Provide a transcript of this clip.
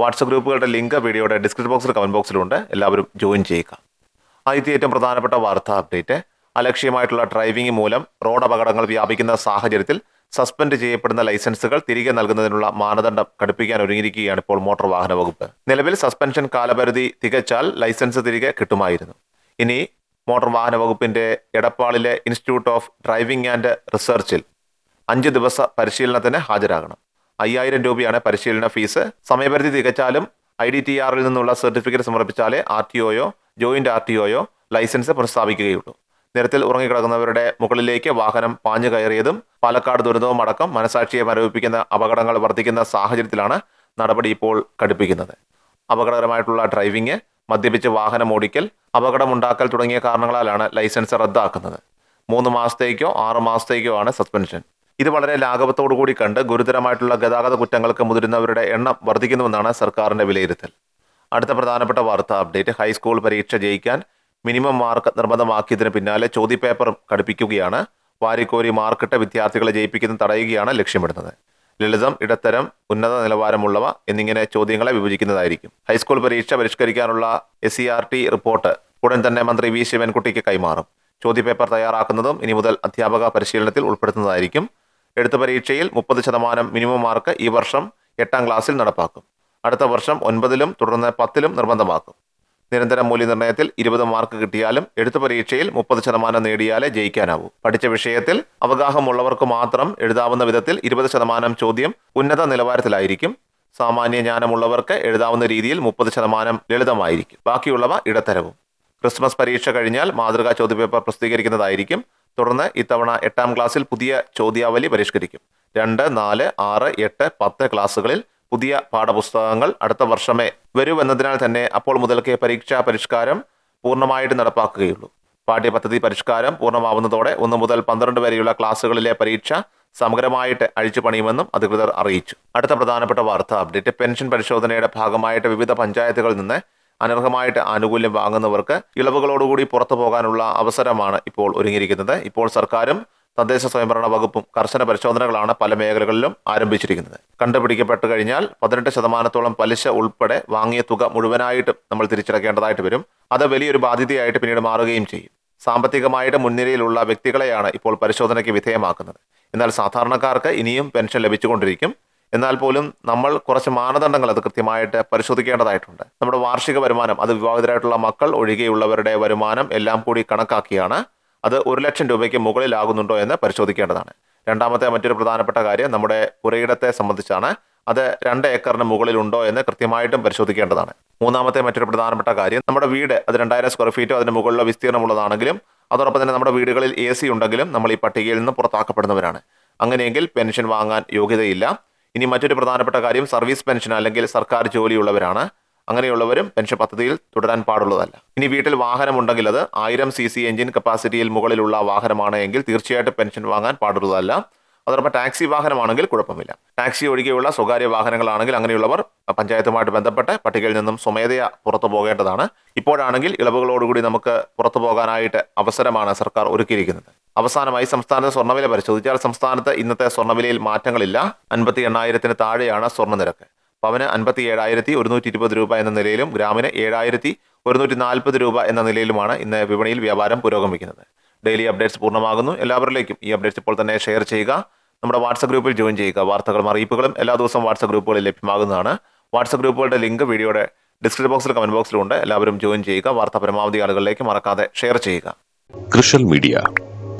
WhatsApp ഗ്രൂപ്പുകളുടെ link വീഡിയോയുടെ description ബോക്സിൽ കമന്റ് ബോക്സിലുണ്ട്. എല്ലാവരും ജോയിൻ ചെയ്യുക. ആദ്യത്തെ ഏറ്റവും പ്രധാനപ്പെട്ട വാർത്താ അപ്ഡേറ്റ്. അലക്ഷ്യമായിട്ടുള്ള ഡ്രൈവിംഗ് മൂലം റോഡ് അപകടങ്ങൾ വ്യാപിക്കുന്ന സാഹചര്യത്തിൽ സസ്പെൻഡ് ചെയ്യപ്പെടുന്ന ലൈസൻസുകൾ തിരികെ നൽകുന്നതിനുള്ള മാനദണ്ഡം കടുപ്പിക്കാൻ ഒരുങ്ങിയിരിക്കുകയാണ് ഇപ്പോൾ മോട്ടോർ വാഹന വകുപ്പ്. നിലവിൽ സസ്പെൻഷൻ കാലപരിധി തികച്ചാൽ ലൈസൻസ് തിരികെ കിട്ടുമായിരുന്നു. ഇനി മോട്ടോർ വാഹന വകുപ്പിന്റെ എടപ്പാളിലെ ഇൻസ്റ്റിറ്റ്യൂട്ട് ഓഫ് ഡ്രൈവിംഗ് ആൻഡ് റിസർച്ചിൽ അഞ്ച് ദിവസ പരിശീലനത്തിന് ഹാജരാകണം. അയ്യായിരം രൂപയാണ് പരിശീലന ഫീസ്. സമയപരിധി തികച്ചാലും ഐ ഡി ടി ആറിൽ നിന്നുള്ള certificate സമർപ്പിച്ചാലേ R T O joint R T O licence പുനഃസ്ഥാപിക്കുകയുള്ളൂ നിരത്തിൽ ഉറങ്ങിക്കിടക്കുന്നവരുടെ മുകളിലേക്ക് വാഹനം പാഞ്ഞു കയറിയതും പാലക്കാട് ദുരന്തവും അടക്കം മനസാക്ഷിയെ മരവിപ്പിക്കുന്ന അപകടങ്ങൾ വർദ്ധിക്കുന്ന സാഹചര്യത്തിലാണ് നടപടി ഇപ്പോൾ കടുപ്പിക്കുന്നത്. അപകടകരമായിട്ടുള്ള ഡ്രൈവിംഗ് മദ്യപിച്ച് വാഹനം ഓടിക്കൽ അപകടമുണ്ടാക്കൽ തുടങ്ങിയ കാരണങ്ങളാലാണ് ലൈസൻസ് റദ്ദാക്കുന്നത്. മൂന്ന് മാസത്തേക്കോ ആറ് മാസത്തേക്കോ ആണ് സസ്പെൻഷൻ. ഇത് വളരെ ലാഘവത്തോടു കൂടി കണ്ട് ഗുരുതരമായിട്ടുള്ള ഗതാഗത കുറ്റങ്ങൾക്ക് മുതിരുന്നവരുടെ എണ്ണം വർദ്ധിക്കുന്നുവെന്നാണ് സർക്കാരിന്റെ വിലയിരുത്തൽ. അടുത്ത പ്രധാനപ്പെട്ട വാർത്താ അപ്ഡേറ്റ്. ഹൈസ്കൂൾ പരീക്ഷ ജയിക്കാൻ മിനിമം മാർക്ക് നിർബന്ധമാക്കിയതിന് പിന്നാലെ ചോദ്യപേപ്പറും കടുപ്പിക്കുകയാണ്. വാരിക്കോരി മാർക്കിട്ട വിദ്യാർത്ഥികളെ ജയിപ്പിക്കുന്നത് തടയുകയാണ് ലക്ഷ്യമിടുന്നത്. ലളിതം ഇടത്തരം ഉന്നത നിലവാരമുള്ളവ എന്നിങ്ങനെ ചോദ്യങ്ങളെ വിഭജിക്കുന്നതായിരിക്കും. ഹൈസ്കൂൾ പരീക്ഷ പരിഷ്കരിക്കാനുള്ള S C R T report ഉടൻ തന്നെ മന്ത്രി വി ശിവൻകുട്ടിക്ക് കൈമാറും. ചോദ്യപേപ്പർ തയ്യാറാക്കുന്നതും ഇനി മുതൽ അധ്യാപക പരിശീലനത്തിൽ ഉൾപ്പെടുത്തുന്നതായിരിക്കും എഴുത്ത് പരീക്ഷയിൽ മുപ്പത് ശതമാനം മിനിമം മാർക്ക് ഈ വർഷം എട്ടാം ക്ലാസ്സിൽ നടപ്പാക്കും. അടുത്ത വർഷം ഒൻപതിലും തുടർന്ന് പത്തിലും നിർബന്ധമാക്കും. നിരന്തര മൂല്യനിർണയത്തിൽ ഇരുപത് മാർക്ക് കിട്ടിയാലും എഴുത്ത് പരീക്ഷയിൽ മുപ്പത് ശതമാനം നേടിയാലേ ജയിക്കാനാവൂ. പഠിച്ച വിഷയത്തിൽ അവഗാഹമുള്ളവർക്ക് മാത്രം എഴുതാവുന്ന വിധത്തിൽ ഇരുപത് ശതമാനം ചോദ്യം ഉന്നത നിലവാരത്തിലായിരിക്കും. സാമാന്യ ജ്ഞാനമുള്ളവർക്ക് എഴുതാവുന്ന രീതിയിൽ മുപ്പത് ശതമാനം ലളിതമായിരിക്കും. ബാക്കിയുള്ളവ ഇടത്തരവും. ക്രിസ്മസ് പരീക്ഷ കഴിഞ്ഞാൽ മാതൃകാ ചോദ്യപേപ്പർ പ്രസിദ്ധീകരിക്കുന്നതായിരിക്കും. തുടർന്ന് ഇത്തവണ എട്ടാം ക്ലാസ്സിൽ പുതിയ ചോദ്യാവലി പരിഷ്കരിക്കും. രണ്ട് നാല് ആറ് എട്ട് പത്ത് ക്ലാസ്സുകളിൽ പുതിയ പാഠപുസ്തകങ്ങൾ അടുത്ത വർഷമേ വരുമെന്നതിനാൽ തന്നെ അപ്പോൾ മുതൽക്കേ പരീക്ഷാ പരിഷ്കാരം പൂർണമായിട്ട് നടപ്പാക്കുകയുള്ളൂ. പാഠ്യപദ്ധതി പരിഷ്കാരം പൂർണമാവുന്നതോടെ ഒന്ന് മുതൽ പന്ത്രണ്ട് വരെയുള്ള ക്ലാസ്സുകളിലെ പരീക്ഷ സമഗ്രമായിട്ട് അഴിച്ചു പണിയുമെന്നും അധികൃതർ അറിയിച്ചു. അടുത്ത പ്രധാനപ്പെട്ട വാർത്ത അപ്ഡേറ്റ് പെൻഷൻ പരിശോധനയുടെ ഭാഗമായിട്ട് വിവിധ പഞ്ചായത്തുകളിൽ നിന്ന് അനർഹമായിട്ട് ആനുകൂല്യം വാങ്ങുന്നവർക്ക് ഇളവുകളോടുകൂടി പുറത്തു പോകാനുള്ള അവസരമാണ് ഇപ്പോൾ ഒരുങ്ങിയിരിക്കുന്നത്. ഇപ്പോൾ സർക്കാരും തദ്ദേശ സ്വയംഭരണ വകുപ്പും കർശന പരിശോധനകളാണ് പല മേഖലകളിലും ആരംഭിച്ചിരിക്കുന്നത്. കണ്ടുപിടിക്കപ്പെട്ടു കഴിഞ്ഞാൽ പതിനെട്ട് ശതമാനത്തോളം പലിശ ഉൾപ്പെടെ വാങ്ങിയ തുക മുഴുവനായിട്ടും നമ്മൾ തിരിച്ചടക്കേണ്ടതായിട്ട് വരും. അത് വലിയൊരു ബാധ്യതയായിട്ട് പിന്നീട് മാറുകയും ചെയ്യും. സാമ്പത്തികമായിട്ട് മുൻനിരയിലുള്ള വ്യക്തികളെയാണ് ഇപ്പോൾ പരിശോധനയ്ക്ക് വിധേയമാക്കുന്നത്. എന്നാൽ സാധാരണക്കാർക്ക് ഇനിയും പെൻഷൻ ലഭിച്ചുകൊണ്ടിരിക്കും. എന്നാൽ പോലും നമ്മൾ കുറച്ച് മാനദണ്ഡങ്ങൾ അത് കൃത്യമായിട്ട് പരിശോധിക്കേണ്ടതായിട്ടുണ്ട്. നമ്മുടെ വാർഷിക വരുമാനം അത് വിവാഹിതരായിട്ടുള്ള മക്കൾ ഒഴികെയുള്ളവരുടെ വരുമാനം എല്ലാം കൂടി കണക്കാക്കിയാണ് അത് ഒരു ലക്ഷം രൂപയ്ക്ക് മുകളിലാകുന്നുണ്ടോ എന്ന് പരിശോധിക്കേണ്ടതാണ്. രണ്ടാമത്തെ മറ്റൊരു പ്രധാനപ്പെട്ട കാര്യം നമ്മുടെ പുരയിടത്തെ സംബന്ധിച്ചാണ് അത് രണ്ട് ഏക്കറിന് മുകളിലുണ്ടോ എന്ന് കൃത്യമായിട്ടും പരിശോധിക്കേണ്ടതാണ്. മൂന്നാമത്തെ മറ്റൊരു പ്രധാനപ്പെട്ട കാര്യം നമ്മുടെ വീട് അത് രണ്ടായിരം സ്ക്വയർ ഫീറ്റോ അതിന് മുകളിലോ വിസ്തീർണമുള്ളതാണെങ്കിലും അതോടൊപ്പം തന്നെ നമ്മുടെ വീടുകളിൽ എ സി ഉണ്ടെങ്കിലും നമ്മൾ ഈ പട്ടികയിൽ നിന്ന് പുറത്താക്കപ്പെടുന്നവരാണ്. അങ്ങനെയെങ്കിൽ പെൻഷൻ വാങ്ങാൻ യോഗ്യതയില്ല. ഇനി മറ്റൊരു പ്രധാനപ്പെട്ട കാര്യം സർവീസ് പെൻഷൻ അല്ലെങ്കിൽ സർക്കാർ ജോലിയുള്ളവരാണ്. അങ്ങനെയുള്ളവരും പെൻഷൻ പദ്ധതിയിൽ തുടരാൻ പാടുള്ളതല്ല. ഇനി വീട്ടിൽ വാഹനമുണ്ടെങ്കിൽ അത് ആയിരം സി സി എഞ്ചിൻ കപ്പാസിറ്റിയിൽ മുകളിലുള്ള വാഹനമാണ് എങ്കിൽ തീർച്ചയായിട്ടും പെൻഷൻ വാങ്ങാൻ പാടുള്ളതല്ല. അതോടൊപ്പം ടാക്സി വാഹനമാണെങ്കിൽ കുഴപ്പമില്ല. ടാക്സി ഒഴികെയുള്ള സ്വകാര്യ വാഹനങ്ങളാണെങ്കിൽ അങ്ങനെയുള്ളവർ പഞ്ചായത്തുമായിട്ട് ബന്ധപ്പെട്ട് പട്ടികയിൽ നിന്നും സ്വമേധയാ പുറത്തു പോകേണ്ടതാണ്. ഇപ്പോഴാണെങ്കിൽ ഇളവുകളോടുകൂടി നമുക്ക് പുറത്തു പോകാനായിട്ട് അവസരമാണ് സർക്കാർ ഒരുക്കിയിരിക്കുന്നത്. അവസാനമായി സംസ്ഥാനത്ത് സ്വർണവില പരിശോധിച്ചാൽ സംസ്ഥാനത്ത് ഇന്നത്തെ സ്വർണവിലയിൽ മാറ്റങ്ങളില്ല. അൻപത്തി എണ്ണായിരത്തിന് താഴെയാണ് സ്വർണ നിരക്ക് പവന് അൻപത്തി ഏഴായിരത്തി ഒരുന്നൂറ്റി ഇരുപത് രൂപ എന്ന നിലയിലും ഗ്രാമിന് ഏഴായിരത്തി ഒരുന്നൂറ്റി നാൽപ്പത് രൂപ എന്ന നിലയിലുമാണ് ഇന്ന് വിപണിയിൽ വ്യാപാരം പുരോഗമിക്കുന്നത്. ഡെയിലി അപ്ഡേറ്റ്സ് പൂർണമാകുന്നു. എല്ലാവരിലേക്കും ഈ അപ്ഡേറ്റ്സ് ഇപ്പോൾ തന്നെ ഷെയർ ചെയ്യുക. നമ്മുടെ വാട്സപ്പ് ഗ്രൂപ്പിൽ ജോയിൻ ചെയ്യുക. വാർത്തകളും അറിയിപ്പുകളും എല്ലാ ദിവസവും വാട്സപ്പ് ഗ്രൂപ്പുകളിൽ ലഭ്യമാകുന്നതാണ്. വാട്സപ്പ് ഗ്രൂപ്പുകളുടെ ലിങ്ക് വീഡിയോയുടെ ഡിസ്ക്രിപ്ഷൻ ബോക്സിൽ കമന്റ് ബോക്സിലുണ്ട്. എല്ലാവരും ജോയിൻ ചെയ്യുക. വാർത്ത പരമാവധി ആളുകളിലേക്ക് മറക്കാതെ ഷെയർ ചെയ്യുക. കൃഷൽ മീഡിയ.